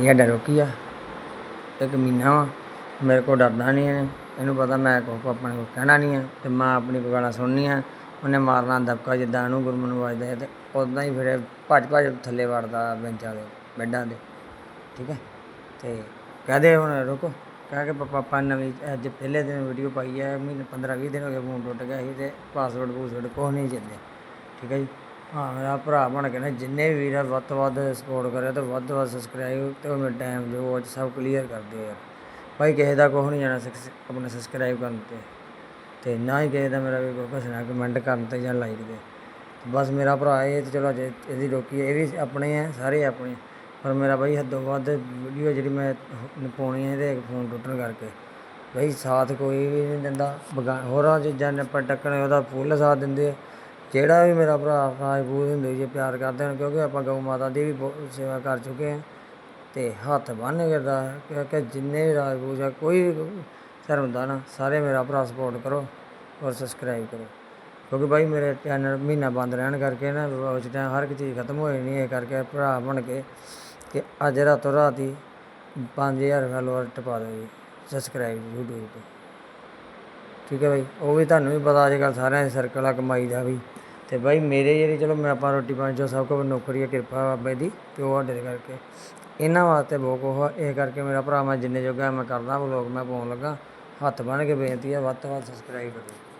ਇਹ ਸਾਡਾ ਰੋਕੀ ਆ। ਇੱਕ ਮਹੀਨਾ ਵਾ। ਮੇਰੇ ਕੋਲ ਡਰਦਾ ਨਹੀਂ ਹੈ ਇਹਨੂੰ ਪਤਾ ਮੈਂ ਕੋ ਆਪਣੇ ਕੋਲ ਕਹਿਣਾ ਨਹੀਂ ਹੈ ਤੇ ਮੈਂ ਆਪਣੀ ਕੋਈ ਗਾਲਾਂ ਸੁਣਨੀ ਆ। ਉਹਨੇ ਮਾਰਨਾ ਦਬਕਾ ਜਿੱਦਾਂ ਇਹਨੂੰ ਗੁਰਮਨ ਨੂੰ ਵੱਜਦਾ ਹੈ ਤੇ ਉਦਾਂ ਹੀ ਫਿਰ ਭੱਜ ਭੱਜ ਥੱਲੇ ਵੜਦਾ ਬੈਂਚਾਂ ਦੇ, ਬੈੱਡਾਂ ਦੇ। ਠੀਕ ਹੈ। ਤੇ ਕਹਦੇ ਹੁਣ ਰੁਕੋ। ਕਹਿ ਕੇ ਪਾਪਾ ਨਵੀਂ ਅੱਜ ਪਹਿਲੇ ਦਿਨ ਵੀਡੀਓ ਪਾਈ ਹੈ ਮਹੀਨੇ 15 20 ਦਿਨ ਹੋ ਗਏ ਫੋਨ ਟੁੱਟ ਗਿਆ ਸੀ ਤੇ ਪਾਸਵਰਡ ਪੂਸਵਰਡ ਕੁਛ ਨਹੀਂ ਚੱਲੇ ਠੀਕ ਹੈ ਜੀ। ਹਾਂ, ਮੇਰਾ ਭਰਾ ਬਣ ਕੇ ਨਾ ਜਿੰਨੇ ਵੀ ਵੀਰ ਆ, ਵੱਧ ਤੋਂ ਵੱਧ ਸਪੋਰਟ ਕਰਿਆ ਤੇ ਵੱਧ ਤੋਂ ਵੱਧ ਸਬਸਕ੍ਰਾਈਬ ਤੇ ਉਹ ਮੇਰੇ ਟਾਈਮ ਜੋ ਉਹ ਸਭ ਕਲੀਅਰ ਕਰ ਦਿਓ ਯਾਰ। ਭਾਈ ਕਿਸੇ ਦਾ ਕੁਛ ਨਹੀਂ ਜਾਣਾ ਸਬਸ- ਆਪਣਾ ਸਬਸਕ੍ਰਾਈਬ ਕਰਨ ਤੇ। ਤੇ ਨਾ ਹੀ ਕਿਸੇ ਦਾ ਮੇਰਾ ਵੀ ਕੋਈ ਕੁਛ ਨਾ ਕਮੈਂਟ ਕਰਨ ਤੇ ਜਾਂ ਲਾਈਕ ਦੇ ਬਸ ਮੇਰਾ ਭਰਾ ਇਹ ਤੇ ਚਲੋ ਅਜੇ ਇਹਦੀ ਰੋਕੀ ਇਹ ਵੀ ਆਪਣੇ ਆ ਸਾਰੇ ਆਪਣੇ। ਪਰ ਮੇਰਾ ਬਾਈ ਹੱਦੋਂ ਵੱਧ ਵੀਡੀਓ ਜਿਹੜੀ ਮੈਂ ਹ- ਪਾਉਣੀ ਹੈ, ਇਹਦੇ ਫੋਨ ਟੁੱਟਣ ਕਰਕੇ। ਬਈ ਸਾਥ ਕੋਈ ਵੀ ਨਹੀਂ ਦਿੰਦਾ ਬਗਾ ਹੋਰਾਂ ਚੀਜ਼ਾਂ ਨੇ ਪਰ ਟੱਕਣ, ਉਹਦਾ ਫੁੱਲ ਸਾਥ ਦਿੰਦੇ ਆ। ਜਿਹੜਾ ਵੀ ਮੇਰਾ ਭਰਾ ਰਾਜਪੂਤ ਹੁੰਦੇ ਜੇ ਪਿਆਰ ਕਰਦੇ ਹਨ, ਕਿਉਂਕਿ ਆਪਾਂ ਗਊ ਮਾਤਾ ਦੀ ਵੀ ਬਹੁਤ ਸੇਵਾ ਕਰ ਚੁੱਕੇ ਹਾਂ ਅਤੇ ਹੱਥ ਬੰਨ੍ਹ ਕੇ ਦਾ ਕਿ ਜਿੰਨੇ ਵੀ ਰਾਜਪੂਤ ਆ, ਕੋਈ ਵੀ ਧਰਮ ਦਾ ਨਾ, ਸਾਰੇ ਮੇਰਾ ਭਰਾ ਸਪੋਰਟ ਕਰੋ ਔਰ ਸਬਸਕ੍ਰਾਈਬ ਕਰੋ। ਕਿਉਂਕਿ ਬਾਈ ਮੇਰੇ ਚੈਨਲ ਮਹੀਨਾ ਬੰਦ ਰਹਿਣ ਕਰਕੇ ਨਾ ਉਸ ਟਾਈਮ ਹਰ ਇੱਕ ਚੀਜ਼ ਖਤਮ ਹੋ ਜਾਣੀ ਹੈ ਕਰਕੇ ਭਰਾ ਬਣ ਕੇ ਕਿ ਅੱਜ ਰਾਤੋਂ ਰਾਤ ਹੀ 5000 ਫਾਲੋਅਰ ਟਪਾ ਦਿਓ ਜੀ ਸਬਸਕ੍ਰਾਈਬ YouTube ਤੇ। ਠੀਕ ਹੈ ਬਾਈ, ਉਹ ਵੀ ਤੁਹਾਨੂੰ ਵੀ ਪਤਾ ਅੱਜ ਕੱਲ੍ਹ ਸਾਰਿਆਂ ਦੇ ਸਰਕਲ ਆ, ਕਮਾਈ ਦਾ ਵੀ। ਤੇ ਬਾਈ ਮੇਰੇ ਜਿਹੜੀ ਚਲੋ ਮੈਂ ਆਪਾਂ ਰੋਟੀ ਪਾਣੀ ਚੋਂ ਸਭ ਕੁਝ ਨੌਕਰੀ ਹੈ, ਕਿਰਪਾ ਬਾਬੇ ਦੀ, ਤੇ ਉਹ ਸਾਡੇ ਕਰਕੇ। ਇਹਨਾਂ ਵਾਸਤੇ ਬਹੁਤ ਕੁਛ ਆ, ਇਹ ਕਰਕੇ ਮੇਰਾ ਭਰਾ ਮੈਂ ਜਿੰਨੇ ਜੋਗਾ ਮੈਂ ਕਰਦਾ ਵਲੋਗ ਮੈਂ ਪਾਉਣ ਲੱਗਾ। ਹੱਥ ਬੰਨ੍ਹ ਕੇ ਬੇਨਤੀ ਆ, ਵੱਧ ਤੋਂ ਵੱਧ ਸਬਸਕ੍ਰਾਈਬ ਕਰੋ।